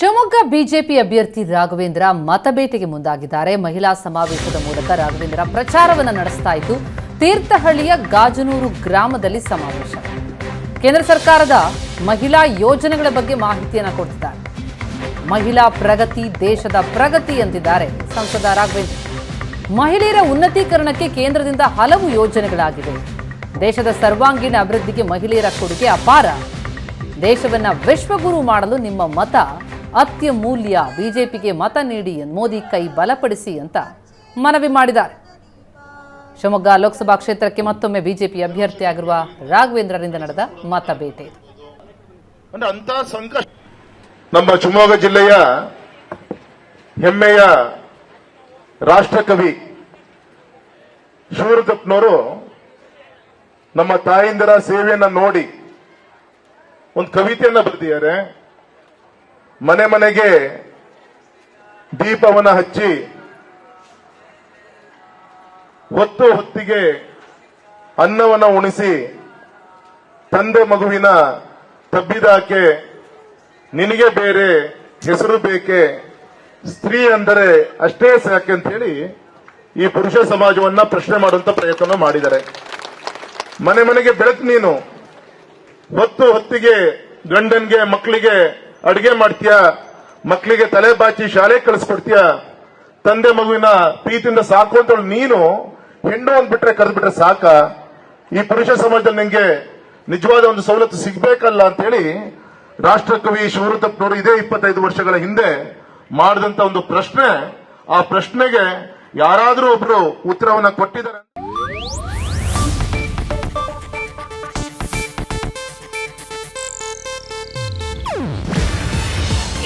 Shivamogga BJP ಅಭ್ಯರ್ಥಿ ರಾಘವೇಂದ್ರ ಮತಬೇಟೆಗೆ ಮುಂದಾಗಿದ್ದಾರೆ. ಮಹಿಳಾ ಸಮಾವೇಶದ ಮೂಲಕ ರಾಘವೇಂದ್ರ ಪ್ರಚಾರವನ್ನು ನಡೆಸ್ತಾ ಇದ್ದು, ತೀರ್ಥಹಳ್ಳಿಯ ಗಾಜನೂರು ಗ್ರಾಮದಲ್ಲಿ ಸಮಾವೇಶ. ಕೇಂದ್ರ ಸರ್ಕಾರದ ಮಹಿಳಾ ಯೋಜನೆಗಳ ಬಗ್ಗೆ ಮಾಹಿತಿಯನ್ನು ಕೊಡ್ತಿದ್ದಾರೆ. ಮಹಿಳಾ ಪ್ರಗತಿ, ದೇಶದ ಪ್ರಗತಿ ಎಂದಿದ್ದಾರೆ ಸಂಸದ ರಾಘವೇಂದ್ರ. ಮಹಿಳೆಯರ ಉನ್ನತೀಕರಣಕ್ಕೆ ಕೇಂದ್ರದಿಂದ ಹಲವು ಯೋಜನೆಗಳಾಗಿವೆ. ದೇಶದ ಸರ್ವಾಂಗೀಣ ಅಭಿವೃದ್ಧಿಗೆ ಮಹಿಳೆಯರ ಕೊಡುಗೆ ಅಪಾರ. ದೇಶವನ್ನ ವಿಶ್ವಗುರು ಮಾಡಲು ನಿಮ್ಮ ಮತ ಅತ್ಯಮೂಲ್ಯ ಬಿಜೆಪಿಗೆ ಮತ ನೀಡಿ ಮೋದಿ ಕೈ ಬಲಪಡಿಸಿ ಅಂತ ಮನವಿ ಮಾಡಿದ್ದಾರೆ. ಶಿವಮೊಗ್ಗ ಲೋಕಸಭಾ ಕ್ಷೇತ್ರಕ್ಕೆ ಮತ್ತೊಮ್ಮೆ ಬಿಜೆಪಿ ಅಭ್ಯರ್ಥಿಯಾಗಿರುವ ರಾಘವೇಂದ್ರರಿಂದ ನಡೆದ ಮತಬೇಟೆ ಭೇಟಿ. ನಮ್ಮ ಶಿವಮೊಗ್ಗ ಜಿಲ್ಲೆಯ ಹೆಮ್ಮೆಯ ರಾಷ್ಟ್ರಕವಿ ಶಿವರುದಪ್ಪನವರು ನಮ್ಮ ತಾಯಿಂದರ ಸೇವೆಯನ್ನು ನೋಡಿ ಒಂದು ಕವಿತೆಯನ್ನು ಬರೆದಿದ್ದಾರೆ. ಮನೆ ಮನೆಗೆ ದೀಪವನ್ನ ಹಚ್ಚಿ ಹೊತ್ತು ಹೊತ್ತಿಗೆ ಅನ್ನವನ್ನ ಉಣಿಸಿ ತಂದೆ ಮಗುವಿನ ತಬ್ಬಿದಾಕೆ ನಿನಗೆ ಬೇರೆ ಹೆಸರು ಬೇಕೆ, ಸ್ತ್ರೀ ಅಂದರೆ ಅಷ್ಟೇ ಸಾಕೆ ಅಂತ ಹೇಳಿ ಈ ಪುರುಷ ಸಮಾಜವನ್ನ ಪ್ರಶ್ನೆ ಮಾಡುವಂತ ಪ್ರಯತ್ನ ಮಾಡಿದ್ದಾರೆ. ಮನೆ ಮನೆಗೆ ಬೆಳಕು ನೀನು. ಹೊತ್ತು ಹೊತ್ತಿಗೆ ಗಂಡನ್ಗೆ ಮಕ್ಕಳಿಗೆ ಅಡಿಗೆ ಮಾಡ್ತೀಯ? ಮಕ್ಕಳಿಗೆ ತಲೆ ಬಾಚಿ ಶಾಲೆ ಕಳಿಸ್ಕೊಡ್ತೀಯ? ತಂದೆ ಮಗುವಿನ ಪ್ರೀತಿಯಿಂದ ಸಾಕು ಅಂತ ನೀನು ಹೆಣ್ಣು ಅಂದ್ಬಿಟ್ರೆ ಕರೆದ್ಬಿಟ್ರೆ ಸಾಕ? ಈ ಪುರುಷ ಸಮಾಜದಲ್ಲಿ ನಿಮಗೆ ನಿಜವಾದ ಒಂದು ಸವಲತ್ತು ಸಿಗ್ಬೇಕಲ್ಲ ಅಂತ ಹೇಳಿ ರಾಷ್ಟ್ರಕವಿ ಶಿವರುತಪ್ಪನವರು ಇದೇ ಇಪ್ಪತ್ತೈದು ವರ್ಷಗಳ ಹಿಂದೆ ಮಾಡಿದಂತ ಒಂದು ಪ್ರಶ್ನೆ. ಆ ಪ್ರಶ್ನೆಗೆ ಯಾರಾದರೂ ಒಬ್ರು ಉತ್ತರವನ್ನ ಕೊಟ್ಟಿದ್ದಾರೆ.